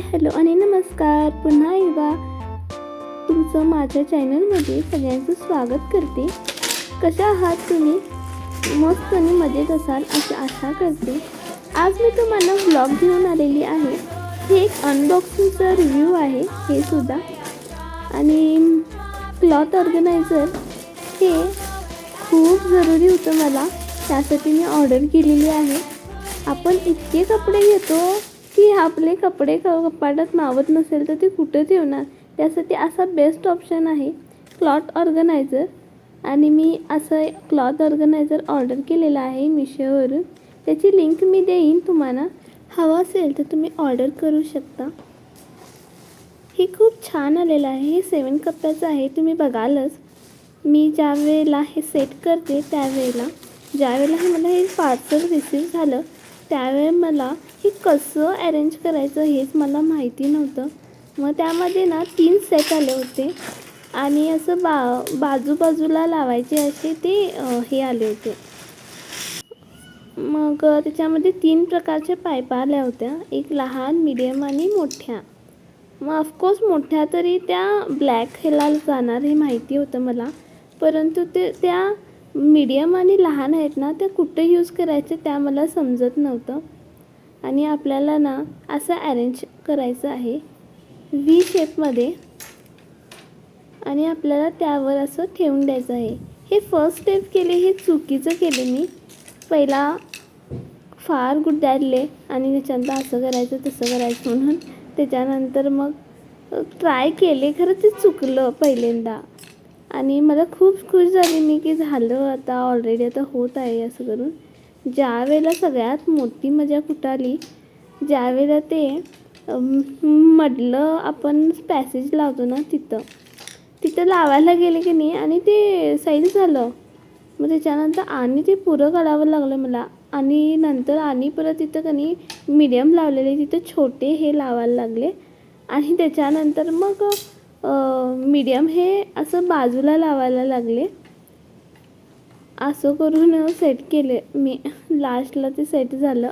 Hello आणि नमस्कार. पुन्हा एकदा तुमचं माझ्या चॅनलमध्ये सगळ्यांचं स्वागत करते. कशा आहात तुम्ही? मस्त आणि मजेत असाल अशी आशा करते. आज मी तुम्हाला ब्लॉग घेऊन आलेली आहे. हे एक अनबॉक्सिंगचा रिव्ह्यू आहे हे सुद्धा. आणि क्लॉथ ऑर्गनायझर हे खूप जरुरी होतं मला. त्यासाठी मी ऑर्डर केलेली आहे. आपण इतके कपडे घेतो. की आपले कपडे क कपाटात मावत नसेल तर ते कुठे ठेवणार? त्यासाठी असा बेस्ट ऑप्शन आहे क्लॉथ ऑर्गनायझर आणि मी असं क्लॉथ ऑर्गनायझर ऑर्डर केलेलं आहे मिशोवरून. त्याची लिंक मी देईन तुम्हाला. हवं असेल तर तुम्ही ऑर्डर करू शकता. हे खूप छान आलेलं आहे. हे सेवन कप्प्याचं आहे. तुम्ही बघालच. मी ज्या वेळेला हे सेट करते त्यावेळेला ज्यावेळेला मला हे पार्सल रिसीव झालं त्यावेळेला मला हे कसं अरेंज करायचं हेच मला माहिती नव्हतं. मग त्यामध्ये ना तीन सेट आले होते. आणि असं बा बाजूबाजूला लावायचे असे ते हे आले होते. मग त्याच्यामध्ये तीन प्रकारच्या पायपा आल्या होत्या. एक लहान मिडियम आणि मोठ्या. मग ऑफकोर्स मोठ्या तरी त्या ब्लॅक हेला जाणार हे माहिती होतं मला. परंतु ते त्या मीडियम आणि लहान आहेत ना त्या कुठे यूज करायचे त्या मला समजत नव्हतं. आणि आपल्याला ना असं अरेंज करायचं आहे. व्ही शेपमध्ये आणि आपल्याला त्यावर असं ठेवून द्यायचं आहे. हे फर्स्ट स्टेप केले हे चुकीचं केले मी. पहिला फार गुड्डाडले आणि त्याच्यानंतर असं करायचं तसं करायचं म्हणून. त्याच्यानंतर मग ट्राय केले खरं ते चुकलं पहिल्यांदा. आणि मला खूप खुश झाली मी की झालं आता ऑलरेडी आता होत आहे असं करून. ज्यावेळेला सगळ्यात मोठी मजा कुठं आली? ज्यावेळेला ते मधलं आपण पॅसेज लावतो ना तिथं. तिथं लावायला गेले की नाही आणि ते सैल झालं. मग त्याच्यानंतर आणि ते पुरं काढावं लागलं मला. आणि नंतर आणि परत तिथं कणी मिडियम लावलेले तिथं छोटे हे लावायला लागले. आणि त्याच्यानंतर मग मीडियम हे असं बाजूला लावायला लागले. असं करून सेट केले. मी लास्टला ते सेट झालं.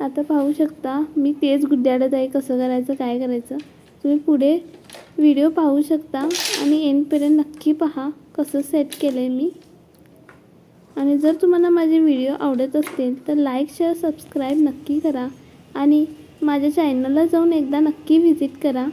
आता पाहू शकता मी तेच गुड्डाडत आहे कसं करायचं काय करायचं. तुम्ही पुढे व्हिडिओ पाहू शकता आणि एंडपर्यंत नक्की पहा कसं सेट केलं आहे मी. आणि जर तुम्हाला माझे व्हिडिओ आवडत असतील तर लाईक शेअर सबस्क्राईब नक्की करा. आणि माझ्या चॅनलला जाऊन एकदा नक्की व्हिजिट करा.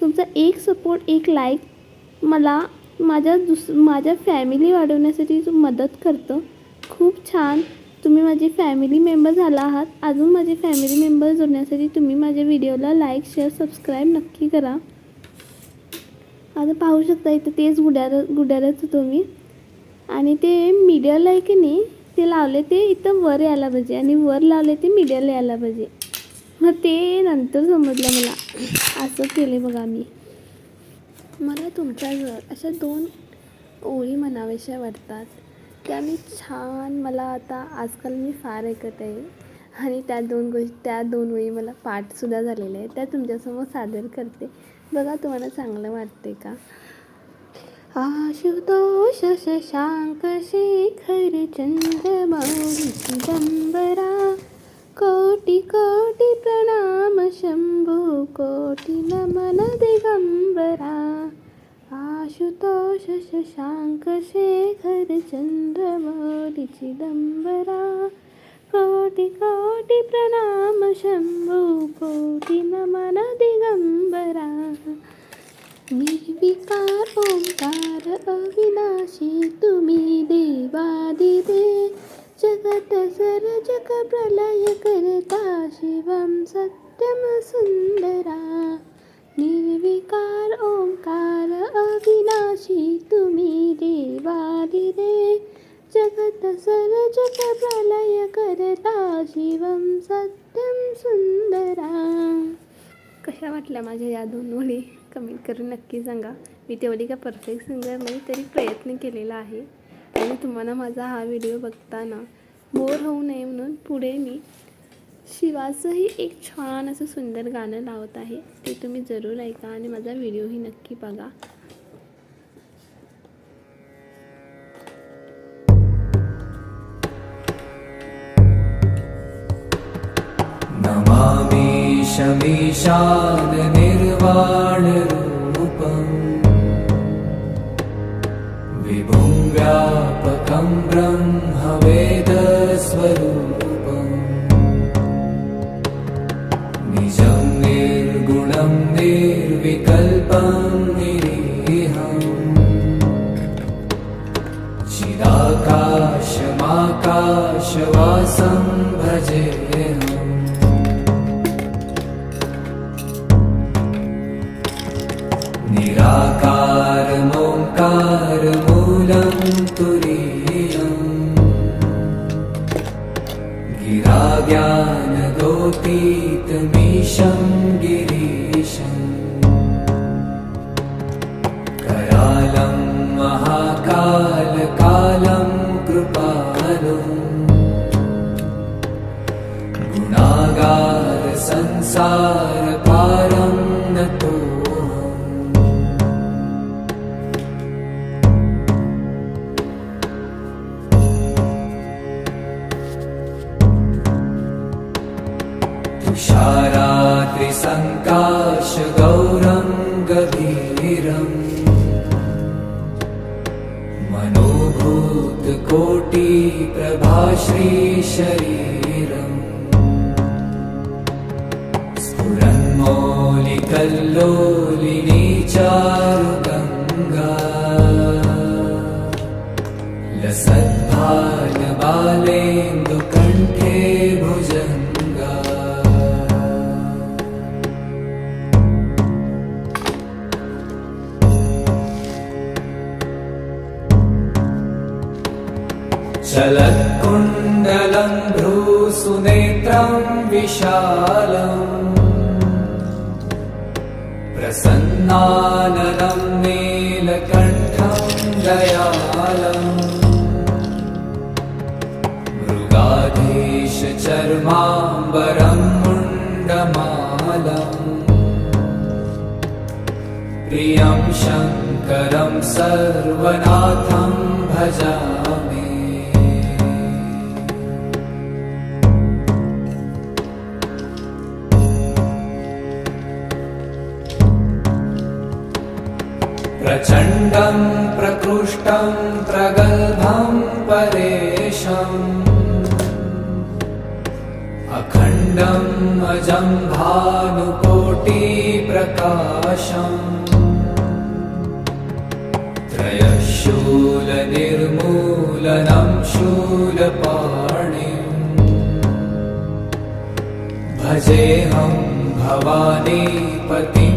तुमचा एक सपोर्ट एक लाईक मला माझ्या दुस माझ्या फॅमिली वाढवण्यासाठी तू मदत करतं. खूप छान. तुम्ही माझी फॅमिली मेंबर झाला आहात. अजून माझे फॅमिली मेंबर जोडण्यासाठी तुम्ही माझ्या व्हिडिओला लाईक शेअर सबस्क्राईब नक्की करा. आता पाहू शकता इथं तेच गुड्यार गुड्यारच होतो मी आणि ते मीडियाला आहे की नाही ते लावले ते इथं वर यायला पाहिजे. आणि वर लावले ते मीडियाला यायला पाहिजे. मग ते नंतर समजलं मला. असं केले बघा मी. मला तुमच्याजवळ अशा दोन ओळी म्हणाव्याशा वाटतात. त्या मी छान मला आता आजकाल मी फार ऐकत आहे. आणि त्या दोन गोष्टी त्या दोन ओळी मला पाठसुद्धा झालेल्या आहेत. त्या तुमच्यासमोर सादर करते. बघा तुम्हाला चांगलं वाटते का? आशुतोष शशांक शेखर चंद्रमौली चिदंबरा कोटि कोटि प्रणाम शंभो कोटि नमन दिगंबरा आशुतोष शशांक शेखर चंद्रमौली चिदंबरा कोटि कोटि प्रणाम शंभो कोटि नमन दिगंबरा निर्विकार ओंकार अविनाशी तुम्ही देवादिदे जगत सर्जक प्रलय करता शिवम सत्यम सुंदरा। निर्विकार ओंकार अविनाशी तुम्ही देवादिदे। जगत सर्जक प्रलय करता शिवम सत्यम सुंदरा। कशा वाटल्या माझ्या या दोन ओळी? कमेंट करून नक्की सांगा. मी तेवढी का परफेक्ट सिंगर नाही तरी प्रयत्न केलेला आहे. आणि तुम्हाला माझा हा व्हिडिओ बघताना बोर होऊ नये म्हणून पुढे मी शिवाचंही एक छान असं सुंदर गाणं लावत आहे. ते तुम्ही जरूर ऐका आणि माझा व्हिडिओही नक्की बघा. नमामि रूपम् निजं निर्गुणं निर्विकल्पं निरीहम्। चिराकाशमाकाशवासं भजेहम् निराकारमोङ्कार गिराज्ञानगोपीतमीशं गिरीशम् करालं महाकालकालं कृपालुम् गुणागार शाराद्रिसङ्काशगौरं गभीरम् मनोभूतकोटिप्रभाश्रीशरीरम्। स्फुरन्मौलिकल्लोलिनी चारुगङ्गा लसन् चलत्कुण्डलं भ्रूसुनेत्रं विशालम् प्रसन्नाननं नीलकण्ठं दयालम् मृगाधीशचर्माम्बरं मुण्डमालम् प्रियं शङ्करं सर्वनाथं भजामि प्रचण्डं प्रकृष्टं प्रगल्भं परेशम्। अखण्डम् अजं भानुकोटिप्रकाशम् त्रयशूलनिर्मूलनं शूलपाणिम्। भजेऽहं भवानी पतिं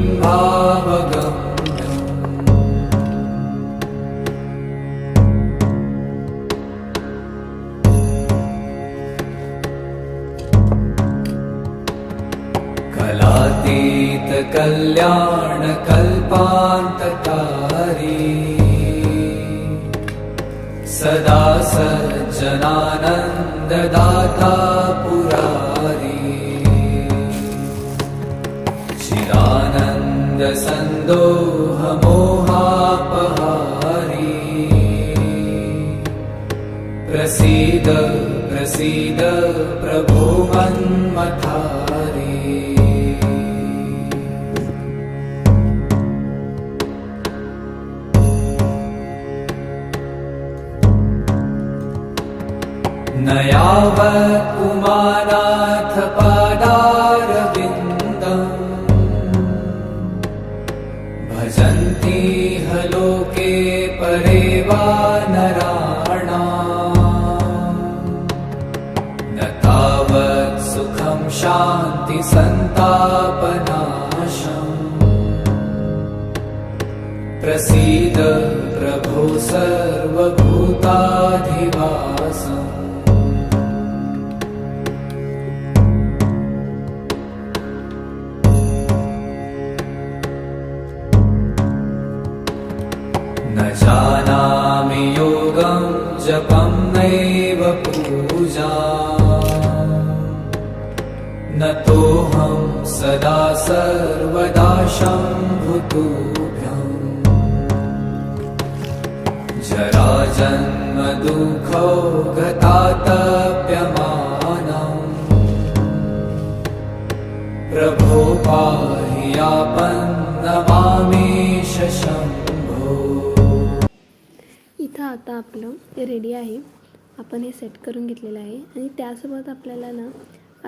भावगम्यम् कलातीतकल्याणकल्पान्तकारी सदा सज्जनानन्ददाता पुरारी। चिदानन्दसन्दोहमोहापहारी। प्रसीद प्रसीद प्रभो मन्मथारी यावत् पादारविन्दम् भजन्ति ह लोके नराणा न तावत् सुखं शान्ति सन्तापनाशम्। प्रसीद प्रभो सर्वभूताधिवासम् सर्वदा शम्भुतुभ्यम् जराजन्म दुःखौ गतातप्यमानम् प्रभो पाहि नमामि शम्भो। इथं आता आपलं रेडी आहे. आपण हे सेट करून घेतलेलं आहे. आणि त्यासोबत आपल्याला ना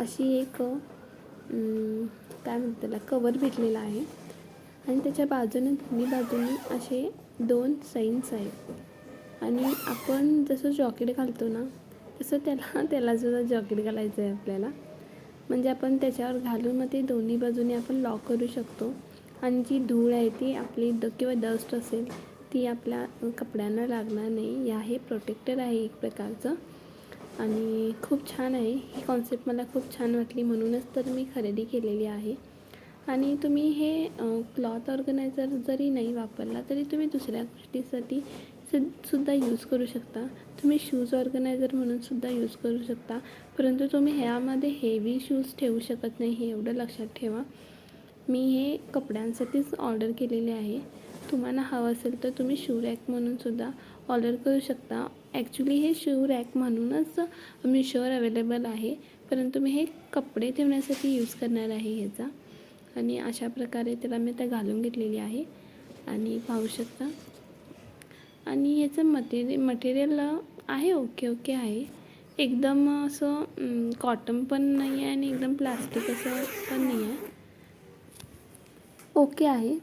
अशी एक काय म्हणतात त्याला कवर भेटलेला आहे. आणि त्याच्या बाजूने दोन्ही बाजूने असे दोन सैन्स आहेत. आणि आपण जसं जॉकेट घालतो ना तसं त्याला त्याला सुद्धा जॉकेट घालायचं आहे आपल्याला. म्हणजे आपण त्याच्यावर घालून मग ते दोन्ही बाजूने आपण लॉक करू शकतो. आणि जी धूळ आहे ती आपली द किंवा डस्ट असेल ती आपल्या कपड्यांना लागणार नाही. या हे प्रोटेक्टर आहे एक प्रकारचं. आणि खूप छान आहे. ही कॉन्सेप्ट मला खूप छान वाटली. म्हणूनच तर मी खरेदी केलेली आहे. आणि तुम्ही हे क्लॉथ ऑर्गनायझर जरी नाही वापरला तरी तुम्ही दुसऱ्या गोष्टीसाठी सुद्धा यूज करू शकता. तुम्ही शूज ऑर्गनायझर म्हणून सुद्धा यूज करू शकता. परंतु तुम्ही ह्यामध्ये हेवी शूज ठेवू शकत नाही हे एवढं लक्षात ठेवा. मी हे कपड्यांसाठीच ऑर्डर केलेले आहे. तुम्हाला हवं असेल तर तुम्ही शू रॅक म्हणून सुद्धा ऑर्डर करू शकता. ॲक्च्युली हे शू रॅक म्हणूनच मिशोवर अवेलेबल आहे. परंतु मी हे कपडे ठेवण्यासाठी यूज करणार आहे ह्याचा. आणि अशा प्रकारे त्याला मी आता घालून घेतलेली आहे. आणि पाहू शकता. आणि याचं मटेरियल मटेरियल आहे ओके ओके आहे. एकदम असं कॉटन पण नाही आहे आणि एकदम प्लास्टिक असं पण नाही आहे ओके आहे.